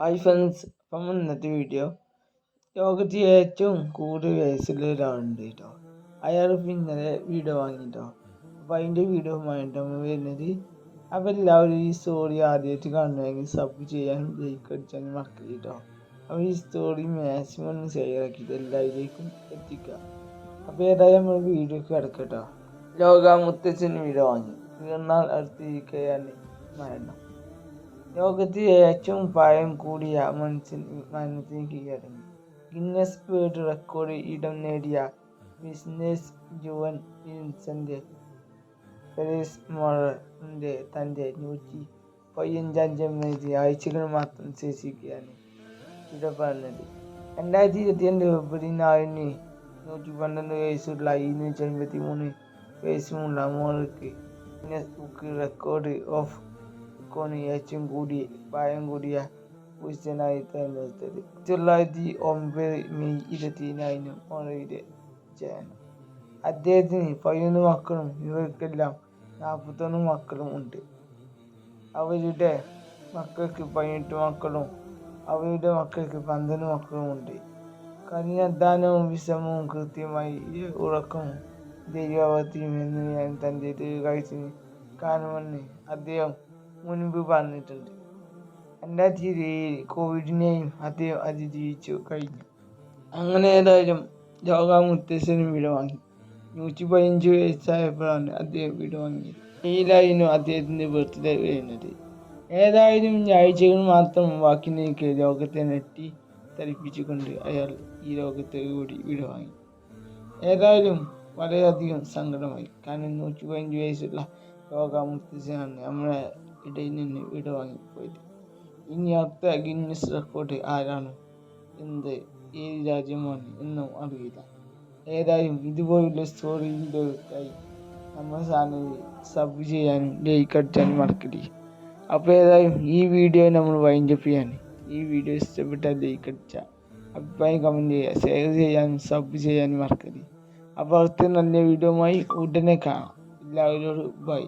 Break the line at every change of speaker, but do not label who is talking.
Hi friends അപ്പം ഇന്നത്തെ video ലോകത്തിൽ ഏറ്റവും കൂടുതൽ വയസ്സുള്ള ഒരാളുണ്ട് കേട്ടോ അയാൾ ഇന്നലെ വീഡിയോ വാങ്ങിട്ടോ അപ്പോൾ അതിന്റെ വീഡിയോ നമ്മൾ വരുന്നത് അപ്പോൾ എല്ലാവരും ഈ സ്റ്റോറി ആദ്യമായിട്ട് കാണണമെങ്കിൽ സബ് ചെയ്യാനും ലൈക്ക് അടിച്ചാലും മറക്കരുത് കേട്ടോ അപ്പോൾ ഈ സ്റ്റോറി മാക്സിമം ഒന്ന് ഷെയർ ആക്കിയിട്ട് എല്ലാവരിലേക്കും എത്തിക്കാം അപ്പോൾ ഏതായാലും നമ്മൾ വീഡിയോ കിടക്കട്ടോ. ലോക മുത്തച്ഛൻ വീഡിയോ വാങ്ങി. തീർന്നാൽ അടുത്തിരിക്കുകയാണ്. മരണം. ലോകത്തെ ഏറ്റവും പ്രായം കൂടിയ മനുഷ്യൻ മരണത്തിന് കീഴടങ്ങി. ഗിന്നസ് വേൾഡ് റെക്കോർഡ് ഇടം നേടിയ ബിസിനസ് ജുവൻ വിൻസെന്റ് ഫെലിസ് മോറിന്റെ തന്റെ നൂറ്റി പതിനഞ്ചാം ജന്മദിനത്തിൽ ആഴ്ചകൾ മാത്രം ശേഷിക്കുകയാണ് ഇട പറഞ്ഞത് രണ്ടായിരത്തി ഇരുപത്തിരണ്ട് ഫെബ്രുവരി നാലിന് നൂറ്റി പന്ത്രണ്ട് വയസ്സുള്ള ഇരുന്നൂറ്റി അൻപത്തി മൂന്ന് വയസ്സുമുള്ള മോൾക്ക് ഗിന്നസ് ബുക്ക് റെക്കോർഡ് ഓഫ് കോണി ഏറ്റവും കൂടിയ പ്രായം കൂടിയ പുരുഷനായി തിരഞ്ഞെടുത്തത് തൊള്ളായിരത്തി ഒമ്പത് മെയ് ഇരുപത്തിനാലിന് മോളയുടെ ജനനം അദ്ദേഹത്തിന് പതിനൊന്ന് മക്കളും ഇവർക്കെല്ലാം നാൽപ്പത്തൊന്ന് മക്കളും ഉണ്ട്. അവരുടെ മക്കൾക്ക് പതിനെട്ട് മക്കളും അവരുടെ മക്കൾക്ക് പന്ത്രണ്ട് മക്കളും ഉണ്ട്. കഠിനാധ്വാനവും വിഷമവും കൃത്യമായി ഉറക്കവും ദൈവാവത്തിയും ഞാൻ തന്റെ ദീർഘായുസിന് കാരണമെന്ന് അദ്ദേഹം മുൻപ് പറഞ്ഞിട്ടുണ്ട് രണ്ടായിരത്തി ഇരുപതിൽ കോവിഡിനെയും അദ്ദേഹം അതിജീവിച്ചു കഴിഞ്ഞു. അങ്ങനെ ഏതായാലും ലോക മുത്തശ്ശനും വീട് വാങ്ങി നൂറ്റി പതിനഞ്ച് വയസ്സായപ്പോഴാണ് അദ്ദേഹം വീട് വാങ്ങിയത് ഈലായിരുന്നു അദ്ദേഹത്തിന്റെ ബർത്ത്ഡേ വരുന്നത്. ഏതായാലും ഞായറാഴ്ചകൾ മാത്രം ബാക്കി നീക്കി ലോകത്തെ നെട്ടി തരിപ്പിച്ചുകൊണ്ട് അയാൾ ഈ ലോകത്തെ കൂടി വീട് വാങ്ങി ഏതായാലും വളരെയധികം സങ്കടമായി. കാരണം നൂറ്റി പതിനഞ്ച് വയസ്സുള്ള ലോക മുത്തശ്ശനാണ് നമ്മളെ ഇടയിൽ നിന്ന് വീട് വാങ്ങിപ്പോയത് ഇനി അടുത്ത ഗിന്നസ് റെക്കോർഡ് ആരാണ്? എന്ത് ഏത് രാജ്യമാണ് എന്നും അറിയില്ല. ഏതായാലും ഇതുപോലുള്ള സ്റ്റോറി നമ്മൾ ചാനൽ സബ് ചെയ്യാനും ലൈക്ക് അടിച്ചാനും മറക്കരുത്. അപ്പോൾ ഏതായാലും ഈ വീഡിയോ നമ്മൾ വൈൻഡപ്പ് ചെയ്യാൻ ഈ വീഡിയോ ഇഷ്ടപ്പെട്ടാൽ ലൈക്ക് അടിച്ചാൽ അഭിപ്രായം കമന്റ് ചെയ്യുക ഷെയർ ചെയ്യാനും സബ് ചെയ്യാനും മറക്കരുത്. അപ്പോൾ അടുത്ത നല്ല വീഡിയോയുമായി ഉടനെ കാണാം. എല്ലാവരോടും ബൈ